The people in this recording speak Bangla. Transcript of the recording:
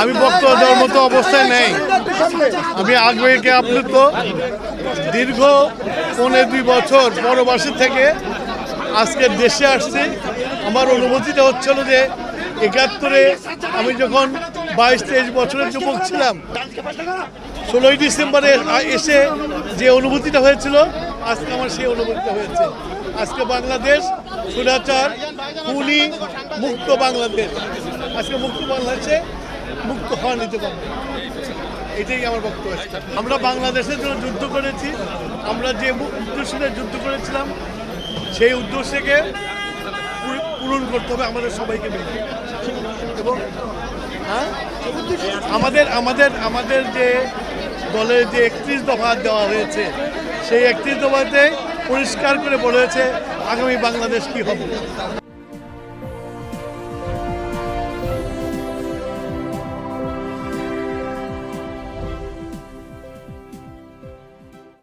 আমি বক্তব্য দেওয়ার মতো অবস্থায় নেই। আমি আগ্রহীকে আপ্লুত। দীর্ঘ পনেরো দুই বছর পরবাসী থেকে আজকে দেশে আসছি। আমার অনুভূতিটা হচ্ছিল যে একাত্তরে আমি যখন বাইশ, তেইশ বছরের যুবক ছিলাম, ষোলোই ডিসেম্বরে এসে যে অনুভূতিটা হয়েছিল, আজকে আমার সেই অনুভূতিটা হয়েছে। আজকে বাংলাদেশ, সুরাচার, খুনি, মুক্ত বাংলাদেশ। আজকে মুক্ত বাংলাদেশে মুক্ত হওয়া নিতে পারবে এটাই আমার বক্তব্য। আছে। আমরা বাংলাদেশের জন্য যুদ্ধ করেছি। আমরা যে উদ্দেশ্য যুদ্ধ করেছিলাম, সেই উদ্দেশ্যকে পূর- পূরণ করতে হবে আমাদের সবাইকে মিলে। এবং হ্যাঁ? আমাদের আমাদের আমাদের যে দলের যে একত্রিশ দফা দেওয়া হয়েছে, সেই একত্রিশ দফাতে পরিষ্কার করে বলেছে, আগামী বাংলাদেশ কি হবে?